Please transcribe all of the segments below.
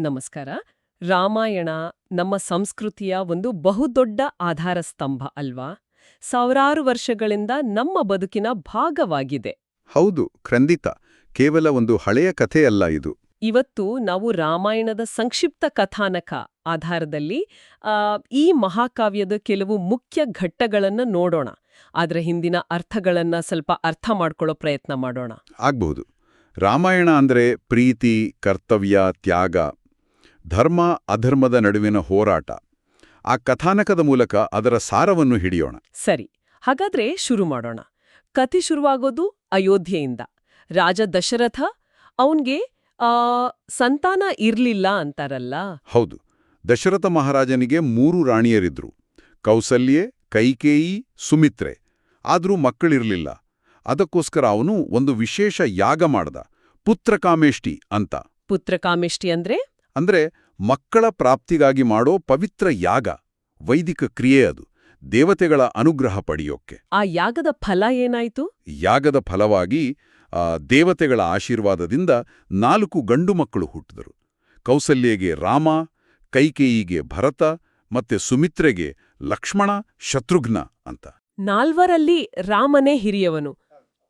ನಮಸ್ಕಾರ. ರಾಮಾಯಣ ನಮ್ಮ ಸಂಸ್ಕೃತಿಯ ಒಂದು ಬಹುದೊಡ್ಡ ಆಧಾರ ಸ್ತಂಭ ಅಲ್ವಾ? ಸಾವಿರಾರು ವರ್ಷಗಳಿಂದ ನಮ್ಮ ಬದುಕಿನ ಭಾಗವಾಗಿದೆ. ಹೌದು ಖಂಡಿತ. ಕೇವಲ ಒಂದು ಹಳೆಯ ಕಥೆಯಲ್ಲ ಇದು. ಇವತ್ತು ನಾವು ರಾಮಾಯಣದ ಸಂಕ್ಷಿಪ್ತ ಕಥಾನಕ ಆಧಾರದಲ್ಲಿ ಈ ಮಹಾಕಾವ್ಯದ ಕೆಲವು ಮುಖ್ಯ ಘಟ್ಟಗಳನ್ನು ನೋಡೋಣ. ಅದರ ಹಿಂದಿನ ಅರ್ಥಗಳನ್ನ ಸ್ವಲ್ಪ ಅರ್ಥ ಮಾಡ್ಕೊಳ್ಳೋ ಪ್ರಯತ್ನ ಮಾಡೋಣ. ಆಗ್ಬಹುದು. ರಾಮಾಯಣ ಅಂದ್ರೆ ಪ್ರೀತಿ ಕರ್ತವ್ಯ ತ್ಯಾಗ. ಧರ್ಮ ಅಧರ್ಮದ ನಡುವಿನ ಹೋರಾಟ. ಆ ಕಥಾನಕದ ಮೂಲಕ ಅದರ ಸಾರವನ್ನು ಹಿಡಿಯೋಣ. ಸರಿ ಹಾಗಾದ್ರೆ ಶುರು ಮಾಡೋಣ. ಕಥೆ ಶುರುವಾಗೋದು ಅಯೋಧ್ಯೆಯಿಂದ. ರಾಜ ದಶರಥ ಅವನ್ಗೆ ಸಂತಾನ ಇರ್ಲಿಲ್ಲ ಅಂತಾರಲ್ಲ? ಹೌದು ದಶರಥ ಮಹಾರಾಜನಿಗೆ ಮೂರು ರಾಣಿಯರಿದ್ರು. ಕೌಸಲ್ಯೆ ಕೈಕೇಯಿ ಸುಮಿತ್ರೆ. ಆದರೂ ಮಕ್ಕಳಿರ್ಲಿಲ್ಲ. ಅದಕ್ಕೋಸ್ಕರ ಅವನು ಒಂದು ವಿಶೇಷ ಯಾಗ ಮಾಡ್ದ. ಪುತ್ರಕಾಮೇಷ್ಟಿ ಅಂತ. ಪುತ್ರಕಾಮೇಷ್ಟಿ ಅಂದ್ರೆ? ಅಂದ್ರೆ ಮಕ್ಕಳ ಪ್ರಾಪ್ತಿಗಾಗಿ ಮಾಡೋ ಪವಿತ್ರ ಯಾಗ ವೈದಿಕ ಕ್ರಿಯೆ ಅದು ದೇವತೆಗಳ ಅನುಗ್ರಹ ಪಡೆಯೋಕ್ಕೆ. ಆ ಯಾಗದ ಫಲ ಏನಾಯ್ತು? ಯಾಗದ ಫಲವಾಗಿ ಆ, ದೇವತೆಗಳ ಆಶೀರ್ವಾದದಿಂದ ನಾಲ್ಕು ಗಂಡು ಮಕ್ಕಳು ಹುಟ್ಟಿದರು. ಕೌಸಲ್ಯಗೆ ರಾಮ ಕೈಕೇಯಿಗೆ ಭರತ ಮತ್ತೆ ಸುಮಿತ್ರೆಗೆ ಲಕ್ಷ್ಮಣ ಶತ್ರುಘ್ನ ಅಂತ. ನಾಲ್ವರಲ್ಲಿ ರಾಮನೇ ಹಿರಿಯವನು.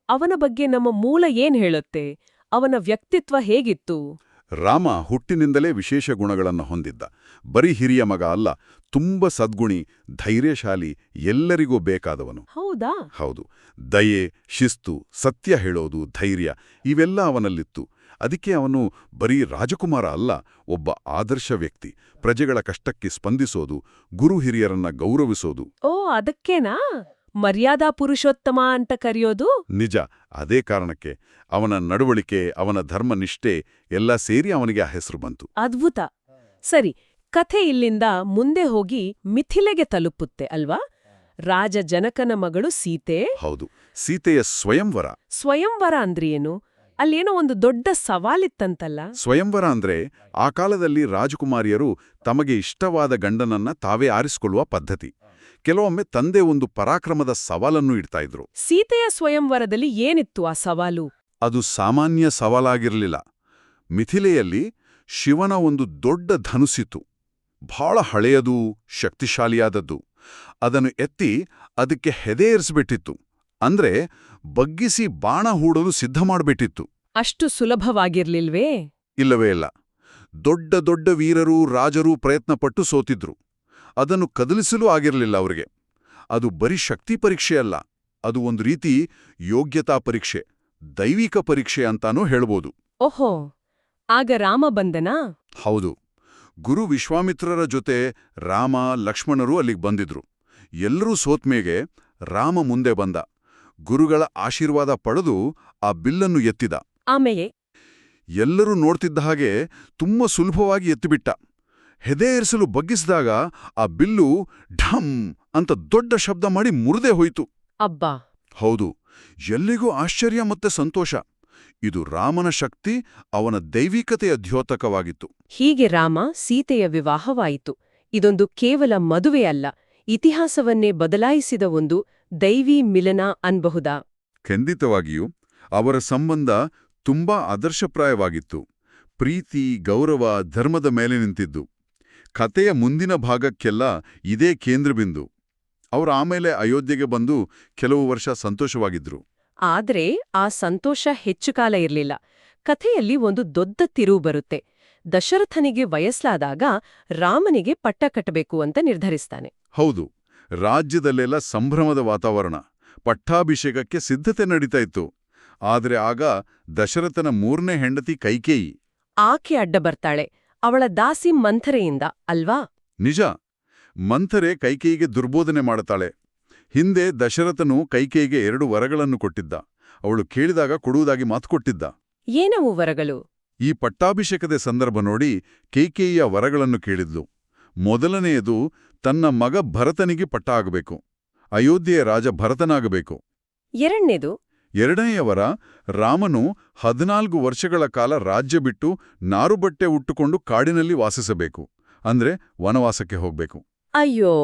ಅವನ ಬಗ್ಗೆ ನಮ್ಮ ಮೂಲ ಏನ್ ಹೇಳುತ್ತೆ? ಅವನ ವ್ಯಕ್ತಿತ್ವ ಹೇಗಿತ್ತು? ರಾಮ ಹುಟ್ಟಿನಿಂದಲೇ ವಿಶೇಷ ಗುಣಗಳನ್ನು ಹೊಂದಿದ್ದ. ಬರೀ ಹಿರಿಯ ಮಗ ಅಲ್ಲ ತುಂಬ ಸದ್ಗುಣಿ ಧೈರ್ಯಶಾಲಿ ಎಲ್ಲರಿಗೂ ಬೇಕಾದವನು. ಹೌದಾ? ಹೌದು. ದಯೆ ಶಿಸ್ತು ಸತ್ಯ ಹೇಳೋದು ಧೈರ್ಯ ಇವೆಲ್ಲ ಅವನಲ್ಲಿತ್ತು. ಅದಕ್ಕೆ ಅವನು ಬರೀ ರಾಜಕುಮಾರ ಅಲ್ಲ ಒಬ್ಬ ಆದರ್ಶ ವ್ಯಕ್ತಿ. ಪ್ರಜೆಗಳ ಕಷ್ಟಕ್ಕೆ ಸ್ಪಂದಿಸೋದು ಗುರು ಹಿರಿಯರನ್ನ ಗೌರವಿಸೋದು. ಓ ಅದಕ್ಕೇನಾ? ಮರ್ಯಾದಾ ಪುರುಷೋತ್ತಮ ಅಂತ ಕರೆಯೋದು? ನಿಜ. ಅದೇ ಕಾರಣಕ್ಕೆ ಅವನ ನಡವಳಿಕೆ ಅವನ ಧರ್ಮನಿಷ್ಠೆ ಎಲ್ಲ ಸೇರಿ ಅವನಿಗೆ ಆ ಹೆಸರು ಬಂತು. ಅದ್ಭುತ. ಸರಿ ಕಥೆ ಇಲ್ಲಿಂದ ಮುಂದೆ ಹೋಗಿ ಮಿಥಿಲೆಗೆ ತಲುಪುತ್ತೆ ಅಲ್ವಾ? ರಾಜ ಜನಕನ ಮಗಳು ಸೀತೆ. ಹೌದು. ಸೀತೆಯ ಸ್ವಯಂವರ. ಸ್ವಯಂವರ ಅಂದ್ರೇನು ಅಲ್ಲೇನೋ ಒಂದು ದೊಡ್ಡ ಸವಾಲಿತ್ತಂತಲ್ಲ? ಸ್ವಯಂವರ ಅಂದ್ರೆ ಆ ಕಾಲದಲ್ಲಿ ರಾಜಕುಮಾರಿಯರು ತಮಗೆ ಇಷ್ಟವಾದ ಗಂಡನನ್ನ ತಾವೇ ಆರಿಸಿಕೊಳ್ಳುವ ಪದ್ಧತಿ. ಕೆಲವೊಮ್ಮೆ ತಂದೆ ಒಂದು ಪರಾಕ್ರಮದ ಸವಾಲನ್ನು ಇಡ್ತಾ ಇದ್ರು. ಸೀತೆಯ ಸ್ವಯಂವರದಲ್ಲಿ ಏನಿತ್ತು ಆ ಸವಾಲು? ಅದು ಸಾಮಾನ್ಯ ಸವಾಲಾಗಿರಲಿಲ್ಲ. ಮಿಥಿಲೆಯಲ್ಲಿ ಶಿವನ ಒಂದು ದೊಡ್ಡ ಧನುಸಿತು ಬಹಳ ಹಳೆಯದು ಶಕ್ತಿಶಾಲಿಯಾದದ್ದು. ಅದನ್ನು ಎತ್ತಿ ಅದಕ್ಕೆ ಹೆದೆಯೇರಿಸ್ಬಿಟ್ಟಿತ್ತು ಅಂದ್ರೆ ಬಗ್ಗಿಸಿ ಬಾಣ ಹೂಡಲು ಸಿದ್ಧ ಮಾಡ್ಬಿಟ್ಟಿತ್ತು. ಅಷ್ಟು ಸುಲಭವಾಗಿರ್ಲಿಲ್ವೇ? ಇಲ್ಲವೇ ಇಲ್ಲ. ದೊಡ್ಡ ದೊಡ್ಡ ವೀರರು ರಾಜರು ಪ್ರಯತ್ನಪಟ್ಟು ಸೋತಿದ್ರು. ಅದನ್ನು ಕದಲಿಸಲು ಆಗಿರಲಿಲ್ಲ ಅವರಿಗೆ. ಅದು ಬರೀ ಶಕ್ತಿ ಪರೀಕ್ಷೆ ಅಲ್ಲ ಅದು ಒಂದು ರೀತಿ ಯೋಗ್ಯತಾ ಪರೀಕ್ಷೆ ದೈವಿಕ ಪರೀಕ್ಷೆ ಅಂತಾನೂ ಹೇಳ್ಬೋದು. ಓಹೋ ಆಗ ರಾಮ ಬಂದನಾ? ಹೌದು. ಗುರು ವಿಶ್ವಾಮಿತ್ರರ ಜೊತೆ ರಾಮ ಲಕ್ಷ್ಮಣರು ಅಲ್ಲಿಗೆ ಬಂದಿದ್ರು. ಎಲ್ಲರೂ ಸೋತ್ಮೇಗೆ ರಾಮ ಮುಂದೆ ಬಂದ. ಗುರುಗಳ ಆಶೀರ್ವಾದ ಪಡೆದು ಆ ಬಿಲ್ಲನ್ನು ಎತ್ತಿದ. ಆಮೆಯೇ. ಎಲ್ಲರೂ ನೋಡ್ತಿದ್ದ ಹಾಗೆ ತುಂಬ ಸುಲಭವಾಗಿ ಎತ್ತಿಬಿಟ್ಟ. ಹೆದೆ ಏರಿಸಲು ಬಗ್ಗಿಸಿದಾಗ ಆ ಬಿಲ್ಲು ಢಮ್ ಅಂತ ದೊಡ್ಡ ಶಬ್ದ ಮಾಡಿ ಮುರಿದೇ ಹೋಯಿತು. ಅಬ್ಬಾ. ಹೌದು ಎಲ್ಲಿಗೂ ಆಶ್ಚರ್ಯ ಮತ್ತೆ ಸಂತೋಷ. ಇದು ರಾಮನ ಶಕ್ತಿ ಅವನ ದೈವಿಕತೆಯ ದ್ಯೋತಕವಾಗಿತ್ತು. ಹೀಗೆ ರಾಮ ಸೀತೆಯ ವಿವಾಹವಾಯಿತು. ಇದೊಂದು ಕೇವಲ ಮದುವೆಯಲ್ಲ ಇತಿಹಾಸವನ್ನೇ ಬದಲಾಯಿಸಿದ ಒಂದು ದೈವಿ ಮಿಲನ ಅನ್ಬಹುದಾ? ಖಂಡಿತವಾಗಿಯೂ ಅವರ ಸಂಬಂಧ ತುಂಬಾ ಆದರ್ಶಪ್ರಾಯವಾಗಿತ್ತು. ಪ್ರೀತಿ ಗೌರವ ಧರ್ಮದ ಮೇಲೆ ನಿಂತಿದ್ದು. ಕತೆಯ ಮುಂದಿನ ಭಾಗಕ್ಕೆಲ್ಲ ಇದೇ ಕೇಂದ್ರಬಿಂದು ಅವರು ಆಮೇಲೆ ಅಯೋಧ್ಯೆಗೆ ಬಂದು ಕೆಲವು ವರ್ಷ ಸಂತೋಷವಾಗಿದ್ರು. ಆದರೆ ಆ ಸಂತೋಷ ಹೆಚ್ಚು ಕಾಲ ಇರಲಿಲ್ಲ. ಕಥೆಯಲ್ಲಿ ಒಂದು ದೊಡ್ಡ ತಿರುವು ಬರುತ್ತೆ. ದಶರಥನಿಗೆ ವಯಸ್ಸಾದಾಗ ರಾಮನಿಗೆ ಪಟ್ಟ ಕಟ್ಟಬೇಕು ಅಂತ ನಿರ್ಧರಿಸ್ತಾನೆ. ಹೌದು. ರಾಜ್ಯದಲ್ಲೆಲ್ಲ ಸಂಭ್ರಮದ ವಾತಾವರಣ. ಪಟ್ಟಾಭಿಷೇಕಕ್ಕೆ ಸಿದ್ಧತೆ ನಡೀತಾ ಇತ್ತು. ಆದರೆ ಆಗ ದಶರಥನ ಮೂರನೇ ಹೆಂಡತಿ ಕೈಕೇಯಿ. ಆಕೆ ಅಡ್ಡ ಬರ್ತಾಳೆ. ಅವಳ ದಾಸಿ ಮಂಥರೆಯಿಂದ ಅಲ್ವಾ? ನಿಜ. ಮಂಥರೆ ಕೈಕೇಯಿಗೆ ದುರ್ಬೋಧನೆ ಮಾಡುತ್ತಾಳೆ. ಹಿಂದೆ ದಶರಥನು ಕೈಕೇಯಿಗೆ ಎರಡು ವರಗಳನ್ನು ಕೊಟ್ಟಿದ್ದ. ಅವಳು ಕೇಳಿದಾಗ ಕೊಡುವುದಾಗಿ ಮಾತು ಕೊಟ್ಟಿದ್ದ. ಏನವು ವರಗಳು? ಈ ಪಟ್ಟಾಭಿಷೇಕದ ಸಂದರ್ಭ ನೋಡಿ ಕೈಕೇಯಿಯ ವರಗಳನ್ನು ಕೇಳಿದ್ಲು. ಮೊದಲನೆಯದು ತನ್ನ ಮಗ ಭರತನಿಗೆ ಪಟ್ಟ ಆಗಬೇಕು ಅಯೋಧ್ಯೆಯ ರಾಜ ಭರತನಾಗಬೇಕು. ಎರಡನೇದು ಎರಡನೆಯವರ ರಾಮನು ಹದಿನಾಲ್ಕು ವರ್ಷಗಳ ಕಾಲ ರಾಜ್ಯ ಬಿಟ್ಟು ನಾರುಬಟ್ಟೆ ಉಟ್ಟುಕೊಂಡು ಕಾಡಿನಲ್ಲಿ ವಾಸಿಸಬೇಕು. ಅಂದ್ರೆ ವನವಾಸಕ್ಕೆ ಹೋಗ್ಬೇಕು. ಅಯ್ಯೋ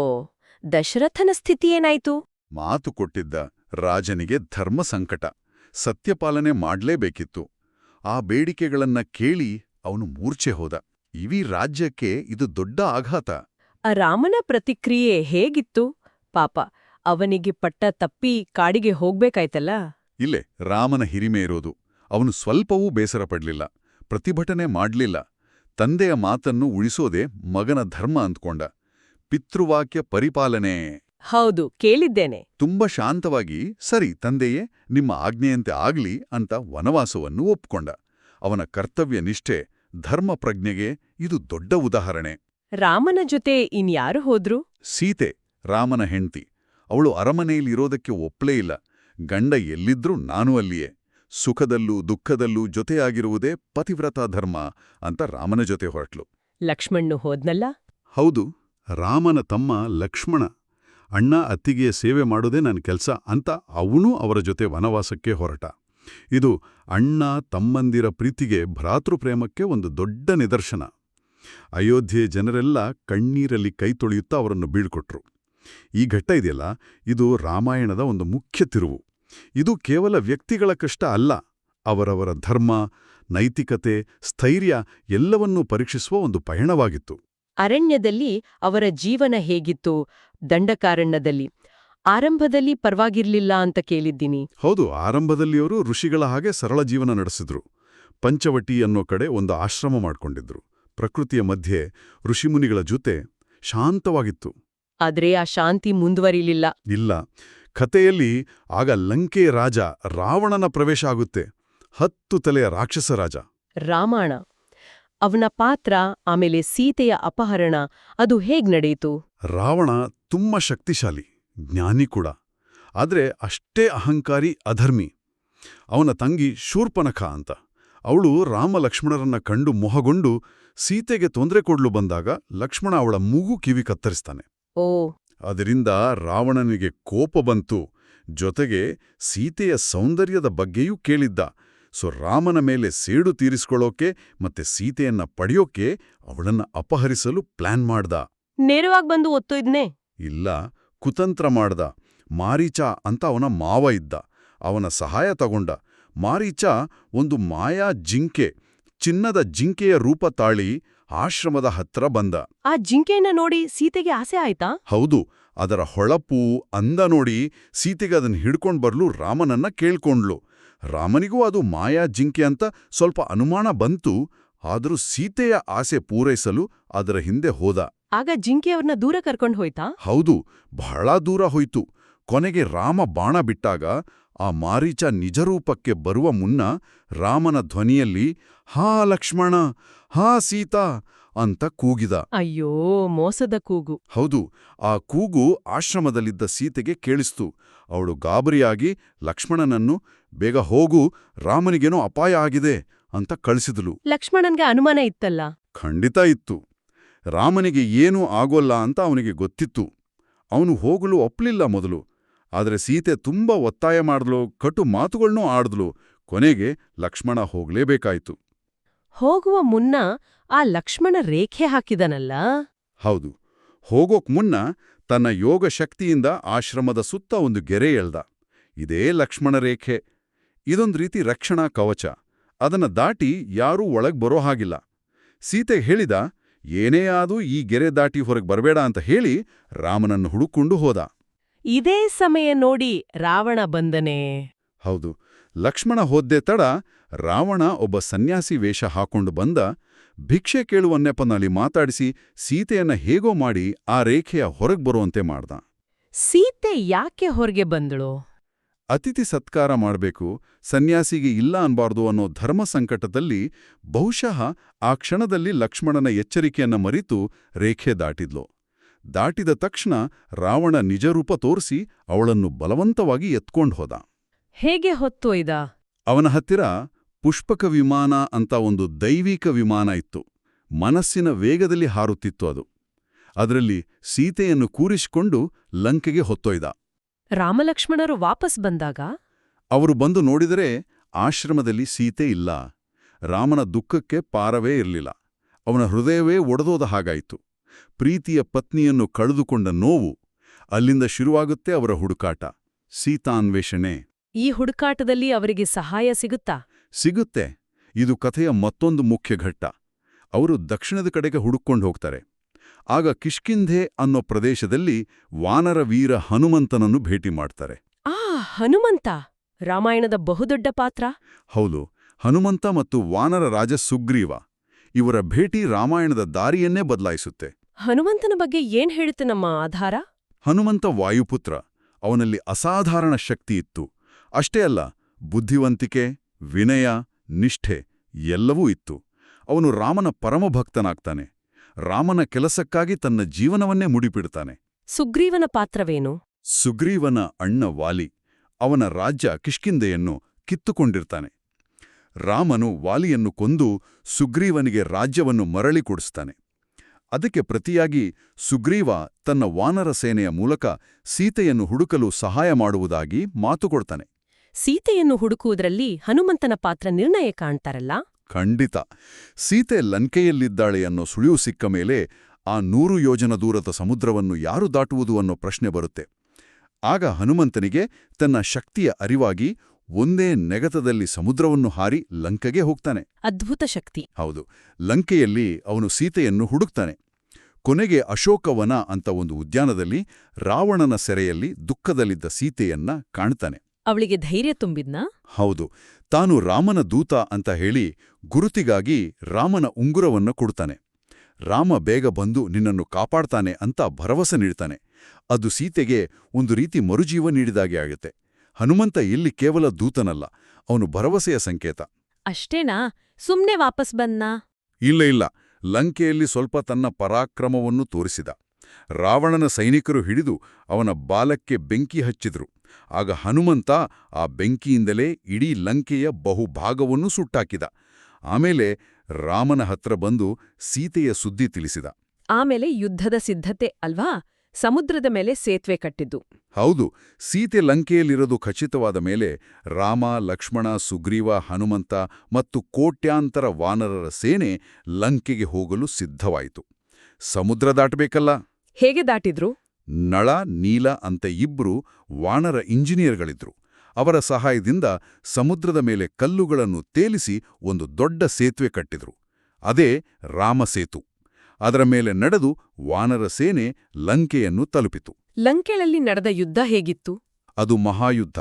ದಶರಥನ ಸ್ಥಿತಿ ಏನಾಯ್ತು? ಮಾತು ಕೊಟ್ಟಿದ್ದ ರಾಜನಿಗೆ ಧರ್ಮ ಸಂಕಟ. ಸತ್ಯಪಾಲನೆ ಮಾಡ್ಲೇಬೇಕಿತ್ತು. ಆ ಬೇಡಿಕೆಗಳನ್ನ ಕೇಳಿ ಅವನು ಮೂರ್ಛೆ ಹೋದ. ಇಡೀ ರಾಜ್ಯಕ್ಕೆ ಇದು ದೊಡ್ಡ ಆಘಾತ. ಆ ರಾಮನ ಪ್ರತಿಕ್ರಿಯೆ ಹೇಗಿತ್ತು? ಪಾಪ ಅವನಿಗೆ ಪಟ್ಟ ತಪ್ಪಿ ಕಾಡಿಗೆ ಹೋಗ್ಬೇಕಾಯ್ತಲ್ಲ? ಇಲ್ಲೇ ರಾಮನ ಹಿರಿಮೆ ಇರೋದು. ಅವನು ಸ್ವಲ್ಪವೂ ಬೇಸರ ಪಡ್ಲಿಲ್ಲ ಪ್ರತಿಭಟನೆ ಮಾಡ್ಲಿಲ್ಲ. ತಂದೆಯ ಮಾತನ್ನು ಉಳಿಸೋದೇ ಮಗನ ಧರ್ಮ ಅಂದ್ಕೊಂಡ. ಪಿತೃವಾಕ್ಯ ಪರಿಪಾಲನೆ. ಹೌದು ಕೇಳಿದ್ದೇನೆ. ತುಂಬ ಶಾಂತವಾಗಿ ಸರಿ ತಂದೆಯೇ ನಿಮ್ಮ ಆಜ್ಞೆಯಂತೆ ಆಗ್ಲಿ ಅಂತ ವನವಾಸವನ್ನು ಒಪ್ಕೊಂಡ. ಅವನ ಕರ್ತವ್ಯ ನಿಷ್ಠೆ ಧರ್ಮ ಪ್ರಜ್ಞೆಗೆ ಇದು ದೊಡ್ಡ ಉದಾಹರಣೆ. ರಾಮನ ಜೊತೆ ಇನ್ಯಾರು ಹೋದ್ರು? ಸೀತೆ ರಾಮನ ಹೆಂಡ್ತಿ. ಅವಳು ಅರಮನೆಯಲ್ಲಿರೋದಕ್ಕೆ ಒಪ್ಲೇ ಇಲ್ಲ. ಗಂಡ ಎಲ್ಲಿದ್ರೂ ನಾನು ಅಲ್ಲಿಯೇ. ಸುಖದಲ್ಲೂ ದುಃಖದಲ್ಲೂ ಜೊತೆಯಾಗಿರುವುದೇ ಪತಿವ್ರತಾ ಧರ್ಮ ಅಂತ ರಾಮನ ಜೊತೆ ಹೊರಟ್ಲು. ಲಕ್ಷ್ಮಣ್ಣು ಹೋದ್ನಲ್ಲ? ಹೌದು ರಾಮನ ತಮ್ಮ ಲಕ್ಷ್ಮಣ. ಅಣ್ಣ ಅತ್ತಿಗೆಯ ಸೇವೆ ಮಾಡೋದೇ ನನ್ನ ಕೆಲಸ ಅಂತ ಅವನೂ ಅವರ ಜೊತೆ ವನವಾಸಕ್ಕೆ ಹೊರಟ. ಇದು ಅಣ್ಣ ತಮ್ಮಂದಿರ ಪ್ರೀತಿಗೆ ಭ್ರಾತೃಪ್ರೇಮಕ್ಕೆ ಒಂದು ದೊಡ್ಡ ನಿದರ್ಶನ. ಅಯೋಧ್ಯೆ ಜನರೆಲ್ಲ ಕಣ್ಣೀರಲ್ಲಿ ಕೈ ತೊಳೆಯುತ್ತಾ ಅವರನ್ನು ಬೀಳ್ಕೊಟ್ರು. ಈ ಘಟ್ಟ ಇದೆಯಲ್ಲ, ಇದು ರಾಮಾಯಣದ ಒಂದು ಮುಖ್ಯ ತಿರುವು. ಇದು ಕೇವಲ ವ್ಯಕ್ತಿಗಳ ಕಷ್ಟ ಅಲ್ಲ, ಅವರವರ ಧರ್ಮ, ನೈತಿಕತೆ, ಸ್ಥೈರ್ಯ ಎಲ್ಲವನ್ನೂ ಪರೀಕ್ಷಿಸುವ ಒಂದು ಪಯಣವಾಗಿತ್ತು. ಅರಣ್ಯದಲ್ಲಿ ಅವರ ಜೀವನ ಹೇಗಿತ್ತು? ದಂಡಕಾರಣ್ಯದಲ್ಲಿ. ಆರಂಭದಲ್ಲಿ ಪರವಾಗಿರ್ಲಿಲ್ಲ ಅಂತ ಕೇಳಿದ್ದೀನಿ. ಹೌದು ಆರಂಭದಲ್ಲಿ ಅವರು ಋಷಿಗಳ ಹಾಗೆ ಸರಳ ಜೀವನ ನಡೆಸಿದ್ರು. ಪಂಚವಟಿ ಅನ್ನೋ ಕಡೆ ಒಂದು ಆಶ್ರಮ ಮಾಡ್ಕೊಂಡಿದ್ರು. ಪ್ರಕೃತಿಯ ಮಧ್ಯೆ ಋಷಿಮುನಿಗಳ ಜೊತೆ ಶಾಂತವಾಗಿತ್ತು. ಆದರೆ ಆ ಶಾಂತಿ ಮುಂದುವರಿಲಿಲ್ಲ. ಇಲ್ಲ. ಕಥೆಯಲ್ಲಿ ಆಗ ಲಂಕೆ ರಾಜ ರಾವಣನ ಪ್ರವೇಶ ಆಗುತ್ತೆ. ಹತ್ತು ತಲೆಯ ರಾಕ್ಷಸ ರಾಜ. ರಾಮಾಯಣ. ಅವನ ಪಾತ್ರ ಆಮೇಲೆ ಸೀತೆಯ ಅಪಹರಣ ಅದು ಹೇಗ್ ನಡೆಯಿತು? ರಾವಣ ತುಂಬ ಶಕ್ತಿಶಾಲಿ. ಜ್ಞಾನಿ ಕೂಡ. ಆದರೆ ಅಷ್ಟೇ ಅಹಂಕಾರಿ ಅಧರ್ಮಿ. ಅವನ ತಂಗಿ ಶೂರ್ಪನಖ ಅಂತ. ಅವಳು ರಾಮ ಲಕ್ಷ್ಮಣರನ್ನ ಕಂಡು ಮೊಹಗೊಂಡು ಸೀತೆಗೆ ತೊಂದರೆ ಕೊಡ್ಲು ಬಂದಾಗ ಲಕ್ಷ್ಮಣ ಅವಳ ಮೂಗು ಕಿವಿ ಕತ್ತರಿಸ್ತಾನೆ. ಓ. ಅದರಿಂದ ರಾವಣನಿಗೆ ಕೋಪ ಬಂತು. ಜೊತೆಗೆ ಸೀತೆಯ ಸೌಂದರ್ಯದ ಬಗ್ಗೆಯೂ ಕೇಳಿದ್ದ. ಸೊ ರಾಮನ ಮೇಲೆ ಸೇಡು ತೀರಿಸ್ಕೊಳ್ಳೋಕೆ ಮತ್ತೆ ಸೀತೆಯನ್ನ ಪಡೆಯೋಕೆ ಅವಳನ್ನ ಅಪಹರಿಸಲು ಪ್ಲಾನ್ ಮಾಡ್ದ. ನೇರವಾಗಿ ಬಂದು ಒತ್ತೊಯ್ದ್ನೆ ಇಲ್ಲ. ಕುತಂತ್ರ ಮಾಡ್ದ. ಮಾರೀಚ ಅಂತ ಅವನ ಮಾವ ಇದ್ದ. ಅವನ ಸಹಾಯ ತಗೊಂಡ. ಮಾರೀಚ ಒಂದು ಮಾಯಾ ಜಿಂಕೆ ಚಿನ್ನದ ಜಿಂಕೆಯ ರೂಪ ತಾಳಿ ಆಶ್ರಮದ ಹತ್ರ ಬಂದ. ಆ ಜಿಂಕೆಯನ್ನ ನೋಡಿ ಸೀತೆಗೆ ಆಸೆ ಆಯ್ತಾ? ಹೌದು. ಅದರ ಹೊಳಪು ಅಂದ ನೋಡಿ ಸೀತೆಗೆ ಅದನ್ನ ಹಿಡ್ಕೊಂಡ್ ಬರ್ಲು ರಾಮನನ್ನ ಕೇಳ್ಕೊಂಡ್ಲು. ರಾಮನಿಗೂ ಅದು ಮಾಯಾ ಜಿಂಕೆ ಅಂತ ಸ್ವಲ್ಪ ಅನುಮಾನ ಬಂತು. ಆದರೂ ಸೀತೆಯ ಆಸೆ ಪೂರೈಸಲು ಅದರ ಹಿಂದೆ ಹೋದ. ಆಗ ಜಿಂಕೆಯವ್ರನ್ನ ದೂರ ಕರ್ಕೊಂಡು ಹೋಯ್ತಾ? ಹೌದು ಬಹಳ ದೂರ ಹೋಯ್ತು. ಕೊನೆಗೆ ರಾಮ ಬಾಣ ಬಿಟ್ಟಾಗ ಆ ಮಾರೀಚ ನಿಜರೂಪಕ್ಕೆ ಬರುವ ಮುನ್ನ ರಾಮನ ಧ್ವನಿಯಲ್ಲಿ ಹಾ ಲಕ್ಷ್ಮಣ ಹಾ ಸೀತಾ ಅಂತ ಕೂಗಿದ. ಅಯ್ಯೋ ಮೋಸದ ಕೂಗು. ಹೌದು ಆ ಕೂಗು ಆಶ್ರಮದಲ್ಲಿದ್ದ ಸೀತೆಗೆ ಕೇಳಿಸ್ತು. ಅವಳು ಗಾಬರಿಯಾಗಿ ಲಕ್ಷ್ಮಣನನ್ನು ಬೇಗ ಹೋಗು ರಾಮನಿಗೇನೋ ಅಪಾಯ ಆಗಿದೆ ಅಂತ ಕಳಿಸಿದಳು ಲಕ್ಷ್ಮಣನ್ಗೆ ಅನುಮಾನ ಇತ್ತಲ್ಲ? ಖಂಡಿತ ಇತ್ತು. ರಾಮನಿಗೆ ಏನೂ ಆಗೋಲ್ಲ ಅಂತ ಅವನಿಗೆ ಗೊತ್ತಿತ್ತು. ಅವನು ಹೋಗಲು ಒಪ್ಲಿಲ್ಲ ಮೊದಲು. ಆದರೆ ಸೀತೆ ತುಂಬ ಒತ್ತಾಯ ಮಾಡಿದ್ಲು ಕಟು ಮಾತುಗಳನ್ನೂ ಆಡಿದ್ಲು. ಕೊನೆಗೆ ಲಕ್ಷ್ಮಣ ಹೋಗಲೇಬೇಕಾಯಿತು. ಹೋಗುವ ಮುನ್ನ ಆ ಲಕ್ಷ್ಮಣ ರೇಖೆ ಹಾಕಿದನಲ್ಲ? ಹೌದು. ಹೋಗೋಕ್ ಮುನ್ನ ತನ್ನ ಯೋಗ ಶಕ್ತಿಯಿಂದ ಆಶ್ರಮದ ಸುತ್ತ ಒಂದು ಗೆರೆ ಎಳ್ದ. ಇದೇ ಲಕ್ಷ್ಮಣ ರೇಖೆ. ಇದೊಂದು ರೀತಿ ರಕ್ಷಣಾ ಕವಚ. ಅದನ್ನ ದಾಟಿ ಯಾರೂ ಒಳಗೆ ಬರೋ ಹಾಗಿಲ್ಲ. ಸೀತೆ ಹೇಳಿದ ಏನೇ ಆದೂ ಈ ಗೆರೆ ದಾಟಿ ಹೊರಗೆ ಬರಬೇಡ ಅಂತ ಹೇಳಿ ರಾಮನನ್ನು ಹುಡುಕೊಂಡು ಹೋದ. ಇದೇ ಸಮಯ ನೋಡಿ ರಾವಣ ಬಂದನೆ. ಹೌದು ಲಕ್ಷ್ಮಣ ಹೋದ್ದೆ ತಡ ರಾವಣ ಒಬ್ಬ ಸನ್ಯಾಸಿ ವೇಷ ಹಾಕೊಂಡು ಬಂದ ಭಿಕ್ಷೆ ಕೇಳುವ ನೆಪನಲ್ಲಿ ಮಾತಾಡಿಸಿ ಸೀತೆಯನ್ನ ಹೇಗೋ ಮಾಡಿ ಆ ರೇಖೆಯ ಹೊರಗೆ ಬರುವಂತೆ ಮಾಡ್ದ. ಸೀತೆ ಯಾಕೆ ಹೊರಗೆ ಬಂದಳು? ಅತಿಥಿ ಸತ್ಕಾರ ಮಾಡಬೇಕು ಸನ್ಯಾಸಿಗೆ ಇಲ್ಲ ಅನ್ಬಾರ್ದು ಅನ್ನೋ ಧರ್ಮ ಸಂಕಟದಲ್ಲಿ ಬಹುಶಃ ಆ ಕ್ಷಣದಲ್ಲಿ ಲಕ್ಷ್ಮಣನ ಎಚ್ಚರಿಕೆಯನ್ನ ಮರಿತು ರೇಖೆ ದಾಟಿದ್ಲು. ದಾಟಿದ ತಕ್ಷಣ ರಾವಣ ನಿಜರೂಪ ತೋರಿಸಿ ಅವಳನ್ನು ಬಲವಂತವಾಗಿ ಎತ್ಕೊಂಡು ಹೋದ. ಹೇಗೆ ಹೊತ್ತೊಯ್ದ ಅವನ ಹತ್ತಿರ ಪುಷ್ಪಕ ವಿಮಾನ ಅಂತ ಒಂದು ದೈವಿಕ ವಿಮಾನ ಇತ್ತು. ಮನಸ್ಸಿನ ವೇಗದಲ್ಲಿ ಹಾರುತ್ತಿತ್ತು ಅದು. ಅದರಲ್ಲಿ ಸೀತೆಯನ್ನು ಕೂರಿಸಿಕೊಂಡು ಲಂಕೆಗೆ ಹೊತ್ತೊಯ್ದ. ರಾಮಲಕ್ಷ್ಮಣರು ವಾಪಸ್ ಬಂದಾಗ ಅವರು ಬಂದು ನೋಡಿದರೆ ಆಶ್ರಮದಲ್ಲಿ ಸೀತೆ ಇಲ್ಲ. ರಾಮನ ದುಃಖಕ್ಕೆ ಪಾರವೇ ಇರಲಿಲ್ಲ. ಅವನ ಹೃದಯವೇ ಒಡೆದೋದ ಹಾಗಾಯಿತು. ಪ್ರೀತಿಯ ಪತ್ನಿಯನ್ನು ಕಳೆದುಕೊಂಡ ನೋವು ಅಲ್ಲಿಂದ ಶುರುವಾಗುತ್ತೆ ಅವರ ಹುಡುಕಾಟ. ಸೀತಾನ್ವೇಷಣೆ. ಈ ಹುಡುಕಾಟದಲ್ಲಿ ಅವರಿಗೆ ಸಹಾಯ ಸಿಗುತ್ತಾ? ಸಿಗುತ್ತೆ. ಇದು ಕಥೆಯ ಮತ್ತೊಂದು ಮುಖ್ಯ ಘಟ್ಟ. ಅವರು ದಕ್ಷಿಣದ ಕಡೆಗೆ ಹುಡುಕೊಂಡು ಹೋಗ್ತಾರೆ. ಆಗ ಕಿಷ್ಕಿಂಧೆ ಅನ್ನೋ ಪ್ರದೇಶದಲ್ಲಿ ವಾನರ ವೀರ ಹನುಮಂತನನ್ನು ಭೇಟಿ ಮಾಡ್ತಾರೆ. ಆ ಹನುಮಂತ! ರಾಮಾಯಣದ ಬಹುದೊಡ್ಡ ಪಾತ್ರ? ಹೌದು ಹನುಮಂತ ಮತ್ತು ವಾನರ ರಾಜ ಸುಗ್ರೀವ ಇವರ ಭೇಟಿ ರಾಮಾಯಣದ ದಾರಿಯನ್ನೇ ಬದಲಾಯಿಸುತ್ತೆ. ಹನುಮಂತನ ಬಗ್ಗೆ ಏನ್ ಹೇಳುತ್ತೆ ನಮ್ಮ ಆಧಾರ? ಹನುಮಂತ ವಾಯುಪುತ್ರ. ಅವನಲ್ಲಿ ಅಸಾಧಾರಣ ಶಕ್ತಿ ಇತ್ತು. ಅಷ್ಟೇ ಅಲ್ಲ ಬುದ್ಧಿವಂತಿಕೆ ವಿನಯ ನಿಷ್ಠೆ ಎಲ್ಲವೂ ಇತ್ತು. ಅವನು ರಾಮನ ಪರಮಭಕ್ತನಾಗ್ತಾನೆ. ರಾಮನ ಕೆಲಸಕ್ಕಾಗಿ ತನ್ನ ಜೀವನವನ್ನೇ ಮುಡಿಪಿಡ್ತಾನೆ ಸುಗ್ರೀವನ ಪಾತ್ರವೇನು? ಸುಗ್ರೀವನ ಅಣ್ಣ ವಾಲಿ ಅವನ ರಾಜ್ಯ ಕಿಷ್ಕಿಂದೆಯನ್ನು ಕಿತ್ತುಕೊಂಡಿರ್ತಾನೆ. ರಾಮನು ವಾಲಿಯನ್ನು ಕೊಂದು ಸುಗ್ರೀವನಿಗೆ ರಾಜ್ಯವನ್ನು ಮರಳಿ ಕೊಡಿಸ್ತಾನೆ. ಅದಕ್ಕೆ ಪ್ರತಿಯಾಗಿ ಸುಗ್ರೀವ ತನ್ನ ವಾನರ ಸೇನೆಯ ಮೂಲಕ ಸೀತೆಯನ್ನು ಹುಡುಕಲು ಸಹಾಯ ಮಾಡುವುದಾಗಿ ಮಾತುಕೊಡ್ತಾನೆ. ಸೀತೆಯನ್ನು ಹುಡುಕುವುದರಲ್ಲಿ ಹನುಮಂತನ ಪಾತ್ರ ನಿರ್ಣಯ ಕಾಣ್ತಾರಲ್ಲ? ಖಂಡಿತ. ಸೀತೆ ಲಂಕೆಯಲ್ಲಿದ್ದಾಳೆ ಅನ್ನೋ ಸುಳಿವು ಸಿಕ್ಕ ಮೇಲೆ ಆ ನೂರು ಯೋಜನ ದೂರದ ಸಮುದ್ರವನ್ನು ಯಾರು ದಾಟುವುದು ಅನ್ನೋ ಪ್ರಶ್ನೆ ಬರುತ್ತೆ. ಆಗ ಹನುಮಂತನಿಗೆ ತನ್ನ ಶಕ್ತಿಯ ಅರಿವಾಗಿ ಒಂದೇ ನೆಗತದಲ್ಲಿ ಸಮುದ್ರವನ್ನು ಹಾರಿ ಲಂಕೆಗೆ ಹೋಗ್ತಾನೆ. ಅದ್ಭುತ ಶಕ್ತಿ. ಹೌದು ಲಂಕೆಯಲ್ಲಿ ಅವನು ಸೀತೆಯನ್ನು ಹುಡುಕ್ತಾನೆ. ಕೊನೆಗೆ ಅಶೋಕವನ ಅಂತ ಒಂದು ಉದ್ಯಾನದಲ್ಲಿ ರಾವಣನ ಸೆರೆಯಲ್ಲಿ ದುಃಖದಲ್ಲಿದ್ದ ಸೀತೆಯನ್ನ ಕಾಣ್ತಾನೆ. ಅವಳಿಗೆ ಧೈರ್ಯ ತುಂಬಿದ್ನಾ? ಹೌದು. ತಾನು ರಾಮನ ದೂತ ಅಂತ ಹೇಳಿ ಗುರುತಿಗಾಗಿ ರಾಮನ ಉಂಗುರವನ್ನು ಕೊಡ್ತಾನೆ. ರಾಮ ಬೇಗ ಬಂದು ನಿನ್ನನ್ನು ಕಾಪಾಡ್ತಾನೆ ಅಂತ ಭರವಸೆ ನೀಡ್ತಾನೆ. ಅದು ಸೀತೆಗೆ ಒಂದು ರೀತಿ ಮರುಜೀವ ನೀಡಿದಾಗೆ ಆಗುತ್ತೆ. ಹನುಮಂತ ಇಲ್ಲಿ ಕೇವಲ ದೂತನಲ್ಲ ಅವನು ಭರವಸೆಯ ಸಂಕೇತ. ಅಷ್ಟೇನಾ? ಸುಮ್ನೆ ವಾಪಸ್ ಬನ್ನ ಇಲ್ಲ ಇಲ್ಲ. ಲಂಕೆಯಲ್ಲಿ ಸ್ವಲ್ಪ ತನ್ನ ಪರಾಕ್ರಮವನ್ನು ತೋರಿಸಿದ. ರಾವಣನ ಸೈನಿಕರು ಹಿಡಿದು ಅವನ ಬಾಲಕ್ಕೆ ಬೆಂಕಿ ಹಚ್ಚಿದ್ರು. ಆಗ ಹನುಮಂತ ಆ ಬೆಂಕಿಯಿಂದಲೇ ಇಡೀ ಲಂಕೆಯ ಬಹುಭಾಗವನ್ನು ಸುಟ್ಟಾಕಿದ. ಆಮೇಲೆ ರಾಮನ ಹತ್ರ ಬಂದು ಸೀತೆಯ ಸುದ್ದಿ ತಿಳಿಸಿದ. ಆಮೇಲೆ ಯುದ್ಧದ ಸಿದ್ಧತೆ ಅಲ್ವಾ? ಸಮುದ್ರದ ಮೇಲೆ ಸೇತುವೆ ಕಟ್ಟಿದ್ದು. ಹೌದು ಸೀತೆ ಲಂಕೆಯಲ್ಲಿರೋದು ಖಚಿತವಾದ ಮೇಲೆ ರಾಮ ಲಕ್ಷ್ಮಣ ಸುಗ್ರೀವ ಹನುಮಂತ ಮತ್ತು ಕೋಟ್ಯಾಂತರ ವಾನರರ ಸೇನೆ ಲಂಕೆಗೆ ಹೋಗಲು ಸಿದ್ಧವಾಯಿತು. ಸಮುದ್ರ ದಾಟಬೇಕಲ್ಲ? ಹೇಗೆ ದಾಟಿದ್ರು? ನಳ ನೀಲ ಅಂತ ಇಬ್ರು ವಾನರ ಇಂಜಿನಿಯರ್ಗಳಿದ್ರು. ಅವರ ಸಹಾಯದಿಂದ ಸಮುದ್ರದ ಮೇಲೆ ಕಲ್ಲುಗಳನ್ನು ತೇಲಿಸಿ ಒಂದು ದೊಡ್ಡ ಸೇತುವೆ ಕಟ್ಟಿದ್ರು. ಅದೇ ರಾಮಸೇತು ಅದರ ಮೇಲೆ ನಡೆದು ವಾನರ ಸೇನೆ ಲಂಕೆಯನ್ನು ತಲುಪಿತು. ಲಂಕೆಯಲ್ಲಿ ನಡೆದ ಯುದ್ಧ ಹೇಗಿತ್ತು? ಅದು ಮಹಾಯುದ್ಧ.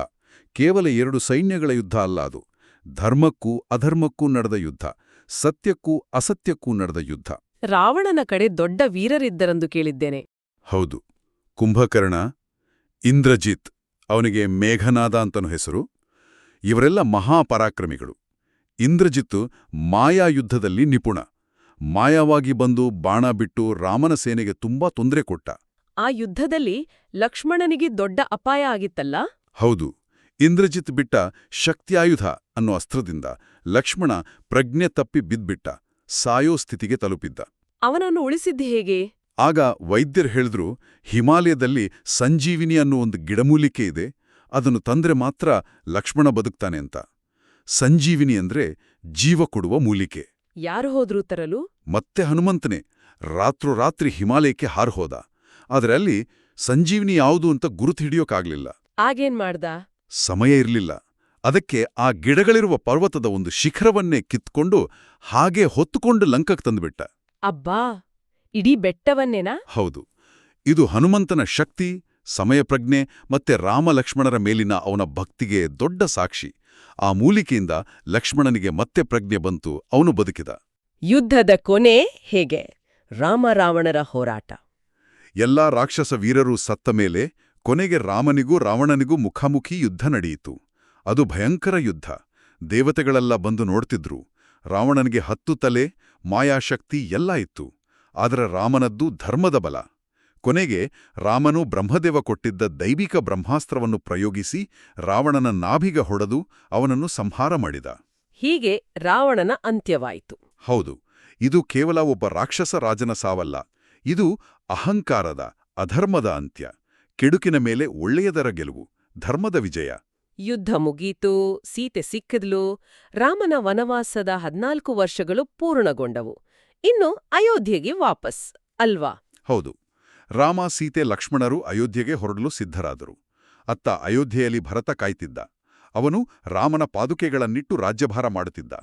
ಕೇವಲ ಎರಡು ಸೈನ್ಯಗಳ ಯುದ್ಧ ಅಲ್ಲ ಅದು. ಧರ್ಮಕ್ಕೂ ಅಧರ್ಮಕ್ಕೂ ನಡೆದ ಯುದ್ಧ. ಸತ್ಯಕ್ಕೂ ಅಸತ್ಯಕ್ಕೂ ನಡೆದ ಯುದ್ಧ. ರಾವಣನ ಕಡೆ ದೊಡ್ಡ ವೀರರಿದ್ದರೆಂದು ಕೇಳಿದ್ದೇನೆ. ಹೌದು. ಕುಂಭಕರ್ಣ ಇಂದ್ರಜಿತ್ ಅವನಿಗೆ ಮೇಘನಾದ ಅಂತನೂ ಹೆಸರು. ಇವರೆಲ್ಲ ಮಹಾಪರಾಕ್ರಮಿಗಳು. ಇಂದ್ರಜಿತ್ತು ಮಾಯಾಯುದ್ಧದಲ್ಲಿ ನಿಪುಣ. ಮಾಯವಾಗಿ ಬಂದು ಬಾಣ ಬಿಟ್ಟು ರಾಮನ ಸೇನೆಗೆ ತುಂಬಾ ತೊಂದರೆ ಕೊಟ್ಟ. ಆ ಯುದ್ಧದಲ್ಲಿ ಲಕ್ಷ್ಮಣನಿಗೆ ದೊಡ್ಡ ಅಪಾಯ ಆಗಿತ್ತಲ್ಲ? ಹೌದು. ಇಂದ್ರಜಿತ್ ಬಿಟ್ಟ ಶಕ್ತಿಯಾಯುಧ ಅನ್ನೋ ಅಸ್ತ್ರದಿಂದ ಲಕ್ಷ್ಮಣ ಪ್ರಜ್ಞೆ ತಪ್ಪಿ ಬಿದ್ಬಿಟ್ಟ. ಸಾಯೋ ಸ್ಥಿತಿಗೆ ತಲುಪಿದ್ದ. ಅವನನ್ನು ಉಳಿಸಿದ್ದು ಹೇಗೆ? ಆಗ ವೈದ್ಯರು ಹೇಳಿದ್ರು ಹಿಮಾಲಯದಲ್ಲಿ ಸಂಜೀವಿನಿ ಅನ್ನೋ ಒಂದು ಗಿಡಮೂಲಿಕೆ ಇದೆ ಅದನ್ನು ತಂದ್ರೆ ಮಾತ್ರ ಲಕ್ಷ್ಮಣ ಬದುಕ್ತಾನೆ ಅಂತ. ಸಂಜೀವಿನಿ ಅಂದ್ರೆ ಜೀವ ಕೊಡುವ ಮೂಲಿಕೆ. ಯಾರು ಹೋದ್ರು ತರಲು? ಮತ್ತೆ ಹನುಮಂತನೇ ರಾತ್ರೋರಾತ್ರಿ ಹಿಮಾಲಯಕ್ಕೆ ಹಾರ್ಹೋದ ಆದರೆ ಅಲ್ಲಿ ಸಂಜೀವಿನಿ ಯಾವುದು ಅಂತ ಗುರುತು ಹಿಡಿಯೋಕ್ಕಾಗ್ಲಿಲ್ಲ ಆಗೇನ್ ಮಾಡ್ದ? ಸಮಯ ಇರಲಿಲ್ಲ. ಅದಕ್ಕೆ ಆ ಗಿಡಗಳಿರುವ ಪರ್ವತದ ಒಂದು ಶಿಖರವನ್ನೇ ಕಿತ್ಕೊಂಡು ಹಾಗೆ ಹೊತ್ತುಕೊಂಡು ಲಂಕಕ್ಕೆ ತಂದುಬಿಟ್ಟ. ಅಬ್ಬಾ! ಇಡೀ ಬೆಟ್ಟವನ್ನೇನಾ? ಹೌದು. ಇದು ಹನುಮಂತನ ಶಕ್ತಿ ಸಮಯಪ್ರಜ್ಞೆ ಮತ್ತೆ ರಾಮಲಕ್ಷ್ಮಣರ ಮೇಲಿನ ಅವನ ಭಕ್ತಿಗೆ ದೊಡ್ಡ ಸಾಕ್ಷಿ. ಆ ಮೂಲಿಕೆಯಿಂದ ಲಕ್ಷ್ಮಣನಿಗೆ ಮತ್ತೆ ಪ್ರಜ್ಞೆ ಬಂತು ಅವನು ಬದುಕಿದ. ಯುದ್ಧದ ಕೊನೆ ಹೇಗೆ? ರಾಮರಾವಣರ ಹೋರಾಟ. ಎಲ್ಲಾ ರಾಕ್ಷಸ ವೀರರು ಸತ್ತ ಮೇಲೆ ಕೊನೆಗೆ ರಾಮನಿಗೂ ರಾವಣನಿಗೂ ಮುಖಾಮುಖಿ ಯುದ್ಧ ನಡೆಯಿತು. ಅದು ಭಯಂಕರ ಯುದ್ಧ. ದೇವತೆಗಳೆಲ್ಲ ಬಂದು ನೋಡ್ತಿದ್ರು. ರಾವಣನಿಗೆ ಹತ್ತು ತಲೆ ಮಾಯಾಶಕ್ತಿ ಎಲ್ಲ ಇತ್ತು. ಆದರೆ ರಾಮನದ್ದು ಧರ್ಮದ ಬಲ. ಕೊನೆಗೆ ರಾಮನು ಬ್ರಹ್ಮದೇವ ಕೊಟ್ಟಿದ್ದ ದೈವಿಕ ಬ್ರಹ್ಮಾಸ್ತ್ರವನ್ನು ಪ್ರಯೋಗಿಸಿ ರಾವಣನ ನಾಭಿಗ ಹೊಡೆದು ಅವನನ್ನು ಸಂಹಾರ ಮಾಡಿದ. ಹೀಗೆ ರಾವಣನ ಅಂತ್ಯವಾಯಿತು. ಹೌದು ಇದು ಕೇವಲ ಒಬ್ಬ ರಾಕ್ಷಸ ರಾಜನ ಸಾವಲ್ಲ ಇದು ಅಹಂಕಾರದ ಅಧರ್ಮದ ಅಂತ್ಯ. ಕೆಡುಕಿನ ಮೇಲೆ ಒಳ್ಳೆಯದರ ಗೆಲುವು ಧರ್ಮದ ವಿಜಯ. ಯುದ್ಧ ಮುಗೀತು ಸೀತೆ ಸಿಕ್ಕಿದ್ಲು ರಾಮನ ವನವಾಸದ ಹದ್ನಾಲ್ಕು ವರ್ಷಗಳು ಪೂರ್ಣಗೊಂಡವು. ಇನ್ನು ಅಯೋಧ್ಯೆಗೆ ವಾಪಸ್ ಅಲ್ವಾ? ಹೌದು. ರಾಮ ಸೀತೆ ಲಕ್ಷ್ಮಣರು ಅಯೋಧ್ಯೆಗೆ ಹೊರಡಲು ಸಿದ್ಧರಾದರು. ಅತ್ತ ಅಯೋಧ್ಯೆಯಲ್ಲಿ ಭರತ ಕಾಯ್ತಿದ್ದ. ಅವನು ರಾಮನ ಪಾದುಕೆಗಳನ್ನಿಟ್ಟು ರಾಜ್ಯಭಾರ ಮಾಡುತ್ತಿದ್ದ.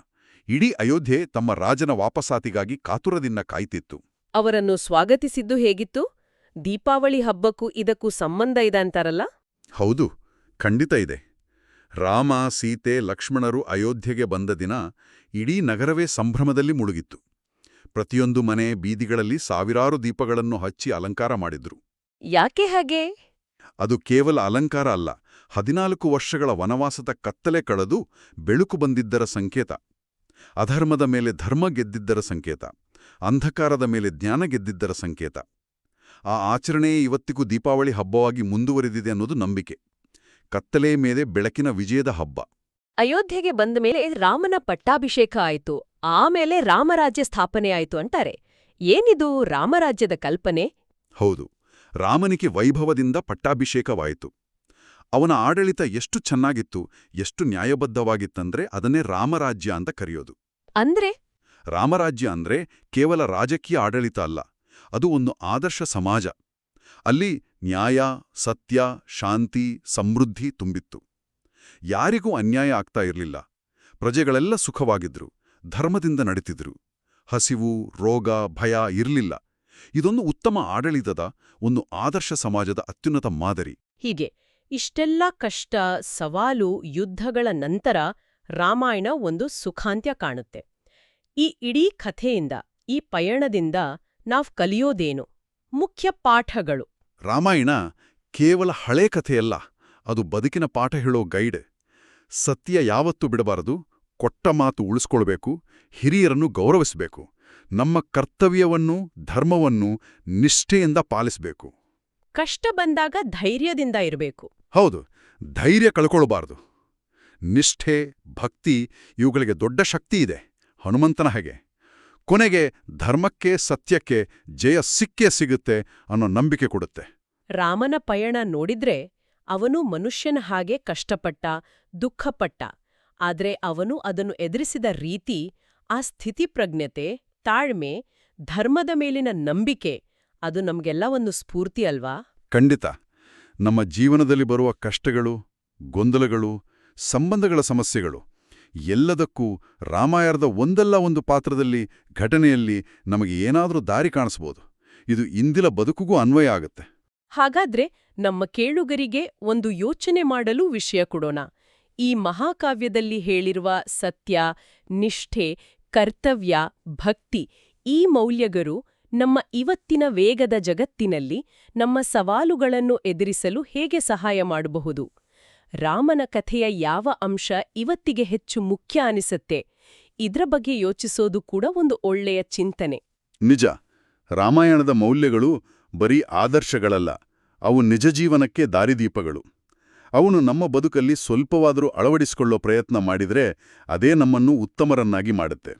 ಇಡೀ ಅಯೋಧ್ಯೆ ತಮ್ಮ ರಾಜನ ವಾಪಸಾತಿಗಾಗಿ ಕಾತುರದಿಂದ ಕಾಯ್ತಿತ್ತು. ಅವರನ್ನು ಸ್ವಾಗತಿಸಿದ್ದು ಹೇಗಿತ್ತು? ದೀಪಾವಳಿ ಹಬ್ಬಕ್ಕೂ ಇದಕ್ಕೂ ಸಂಬಂಧ ಇದೆ ಅಂತಾರಲ್ಲ? ಹೌದು ಖಂಡಿತ ಇದೆ. ರಾಮ ಸೀತೆ ಲಕ್ಷ್ಮಣರು ಅಯೋಧ್ಯೆಗೆ ಬಂದ ದಿನ ಇಡೀ ನಗರವೇ ಸಂಭ್ರಮದಲ್ಲಿ ಮುಳುಗಿತ್ತು. ಪ್ರತಿಯೊಂದು ಮನೆ ಬೀದಿಗಳಲ್ಲಿ ಸಾವಿರಾರು ದೀಪಗಳನ್ನು ಹಚ್ಚಿ ಅಲಂಕಾರ ಮಾಡಿದ್ರು. ಯಾಕೆ ಹಾಗೆ? ಅದು ಕೇವಲ ಅಲಂಕಾರ ಅಲ್ಲ ಹದಿನಾಲ್ಕು ವರ್ಷಗಳ ವನವಾಸದ ಕತ್ತಲೆ ಕಳೆದು ಬೆಳುಕು ಬಂದಿದ್ದರ ಸಂಕೇತ. ಅಧರ್ಮದ ಮೇಲೆ ಧರ್ಮ ಗೆದ್ದಿದ್ದರ ಸಂಕೇತ ಅಂಧಕಾರದ ಮೇಲೆ ಜ್ಞಾನ ಗೆದ್ದಿದ್ದರ ಸಂಕೇತ. ಆ ಆಚರಣೆಯೇ ಇವತ್ತಿಗೂ ದೀಪಾವಳಿ ಹಬ್ಬವಾಗಿ ಮುಂದುವರೆದಿದೆ ಅನ್ನೋದು ನಂಬಿಕೆ. ಕತ್ತಲೆ ಮೇಲೆ ಬೆಳಕಿನ ವಿಜಯದ ಹಬ್ಬ. ಅಯೋಧ್ಯೆಗೆ ಬಂದ ಮೇಲೆ ರಾಮನ ಪಟ್ಟಾಭಿಷೇಕ ಆಯ್ತು. ಆಮೇಲೆ ರಾಮರಾಜ್ಯ ಸ್ಥಾಪನೆ ಆಯಿತು ಅಂತಾರೆ. ಏನಿದು ರಾಮರಾಜ್ಯದ ಕಲ್ಪನೆ? ಹೌದು ರಾಮನಿಗೆ ವೈಭವದಿಂದ ಪಟ್ಟಾಭಿಷೇಕವಾಯಿತು. ಅವನ ಆಡಳಿತ ಎಷ್ಟು ಚೆನ್ನಾಗಿತ್ತು ಎಷ್ಟು ನ್ಯಾಯಬದ್ಧವಾಗಿತ್ತಂದ್ರೆ ಅದನ್ನೇ ರಾಮರಾಜ್ಯ ಅಂತ ಕರೆಯೋದು. ಅಂದ್ರೆ? ರಾಮರಾಜ್ಯ ಅಂದ್ರೆ ಕೇವಲ ರಾಜಕೀಯ ಆಡಳಿತ ಅಲ್ಲ ಅದು ಒಂದು ಆದರ್ಶ ಸಮಾಜ. ಅಲ್ಲಿ ನ್ಯಾಯ ಸತ್ಯ ಶಾಂತಿ ಸಮೃದ್ಧಿ ತುಂಬಿತ್ತು. ಯಾರಿಗೂ ಅನ್ಯಾಯ ಆಗ್ತಾ ಇರಲಿಲ್ಲ. ಪ್ರಜೆಗಳೆಲ್ಲ ಸುಖವಾಗಿದ್ರು. ಧರ್ಮದಿಂದ ನಡೀತಿದ್ರು. ಹಸಿವು ರೋಗ ಭಯ ಇರಲಿಲ್ಲ. ಇದೊಂದು ಉತ್ತಮ ಆಡಳಿತದ ಒಂದು ಆದರ್ಶ ಸಮಾಜದ ಅತ್ಯುನ್ನತ ಮಾದರಿ. ಹೀಗೆ ಇಷ್ಟೆಲ್ಲ ಕಷ್ಟ ಸವಾಲು ಯುದ್ಧಗಳ ನಂತರ ರಾಮಾಯಣ ಒಂದು ಸುಖಾಂತ್ಯ ಕಾಣುತ್ತೆ. ಈ ಇಡೀ ಕಥೆಯಿಂದ ಈ ಪಯಣದಿಂದ ನಾವ್ ಕಲಿಯೋದೇನು? ಮುಖ್ಯ ಪಾಠಗಳು. ರಾಮಾಯಣ ಕೇವಲ ಹಳೆ ಕಥೆಯಲ್ಲ ಅದು ಬದುಕಿನ ಪಾಠ ಹೇಳೋ ಗೈಡ್. ಸತ್ಯ ಯಾವತ್ತೂ ಬಿಡಬಾರದು ಕೊಟ್ಟ ಮಾತು ಉಳಿಸ್ಕೊಳ್ಬೇಕು ಹಿರಿಯರನ್ನು ಗೌರವಿಸಬೇಕು ನಮ್ಮ ಕರ್ತವ್ಯವನ್ನು ಧರ್ಮವನ್ನು ನಿಷ್ಠೆಯಿಂದ ಪಾಲಿಸಬೇಕು. ಕಷ್ಟ ಬಂದಾಗ ಧೈರ್ಯದಿಂದ ಇರಬೇಕು. ಹೌದು ಧೈರ್ಯ ಕಳ್ಕೊಳ್ಬಾರ್ದು. ನಿಷ್ಠೆ ಭಕ್ತಿ ಇವುಗಳಿಗೆ ದೊಡ್ಡ ಶಕ್ತಿ ಇದೆ. ಹನುಮಂತನ ಹಾಗೆ. ಕೊನೆಗೆ ಧರ್ಮಕ್ಕೆ ಸತ್ಯಕ್ಕೆ ಜಯ ಸಿಕ್ಕೇ ಸಿಗುತ್ತೆ ಅನ್ನೋ ನಂಬಿಕೆ ಕೊಡುತ್ತೆ. ರಾಮನ ಪಯಣ ನೋಡಿದ್ರೆ ಅವನು ಮನುಷ್ಯನ ಹಾಗೆ ಕಷ್ಟಪಟ್ಟ ದುಃಖಪಟ್ಟ ಆದ್ರೆ ಅವನು ಅದನ್ನು ಎದುರಿಸಿದ ರೀತಿ ಆ ಸ್ಥಿತಿಪ್ರಜ್ಞತೆ ತಾಳ್ಮೆ ಧರ್ಮದ ಮೇಲಿನ ನಂಬಿಕೆ ಅದು ನಮಗೆಲ್ಲ ಒಂದು ಸ್ಫೂರ್ತಿ ಅಲ್ವಾ? ಖಂಡಿತ. ನಮ್ಮ ಜೀವನದಲ್ಲಿ ಬರುವ ಕಷ್ಟಗಳು ಗೊಂದಲಗಳು ಸಂಬಂಧಗಳ ಸಮಸ್ಯೆಗಳು ಎಲ್ಲದಕ್ಕೂ ರಾಮಾಯಣದ ಒಂದಲ್ಲ ಒಂದು ಪಾತ್ರದಲ್ಲಿ ಘಟನೆಯಲ್ಲಿ ನಮಗೆ ಏನಾದರೂ ದಾರಿ ಕಾಣಿಸ್ಬೋದು. ಇದು ಇಂದಿನ ಬದುಕುಗೂ ಅನ್ವಯ ಆಗುತ್ತೆ. ಹಾಗಾದ್ರೆ ನಮ್ಮ ಕೇಳುಗರಿಗೆ ಒಂದು ಯೋಚನೆ ಮಾಡಲು ವಿಷಯ ಕೊಡೋಣ. ಈ ಮಹಾಕಾವ್ಯದಲ್ಲಿ ಹೇಳಿರುವ ಸತ್ಯ, ನಿಷ್ಠೆ, ಕರ್ತವ್ಯ, ಭಕ್ತಿ ಈ ಮೌಲ್ಯಗಳು ನಮ್ಮ ಇವತ್ತಿನ ವೇಗದ ಜಗತ್ತಿನಲ್ಲಿ ನಮ್ಮ ಸವಾಲುಗಳನ್ನು ಎದುರಿಸಲು ಹೇಗೆ ಸಹಾಯ ಮಾಡಬಹುದು? ರಾಮನ ಕಥೆಯ ಯಾವ ಅಂಶ ಇವತ್ತಿಗೆ ಹೆಚ್ಚು ಮುಖ್ಯ ಅನಿಸತ್ತೆ? ಇದ್ರ ಬಗ್ಗೆ ಯೋಚಿಸೋದು ಕೂಡ ಒಂದು ಒಳ್ಳೆಯ ಚಿಂತನೆ. ನಿಜ, ರಾಮಾಯಣದ ಮೌಲ್ಯಗಳು ಬರೀ ಆದರ್ಶಗಳಲ್ಲ, ಅವು ನಿಜ ಜೀವನಕ್ಕೆ ದಾರಿದೀಪಗಳು. ಅವನು ನಮ್ಮ ಬದುಕಲ್ಲಿ ಸ್ವಲ್ಪವಾದರೂ ಅಳವಡಿಸಿಕೊಳ್ಳೋ ಪ್ರಯತ್ನ ಮಾಡಿದರೆ ಅದೇ ನಮ್ಮನ್ನು ಉತ್ತಮರನ್ನಾಗಿ ಮಾಡುತ್ತೆ.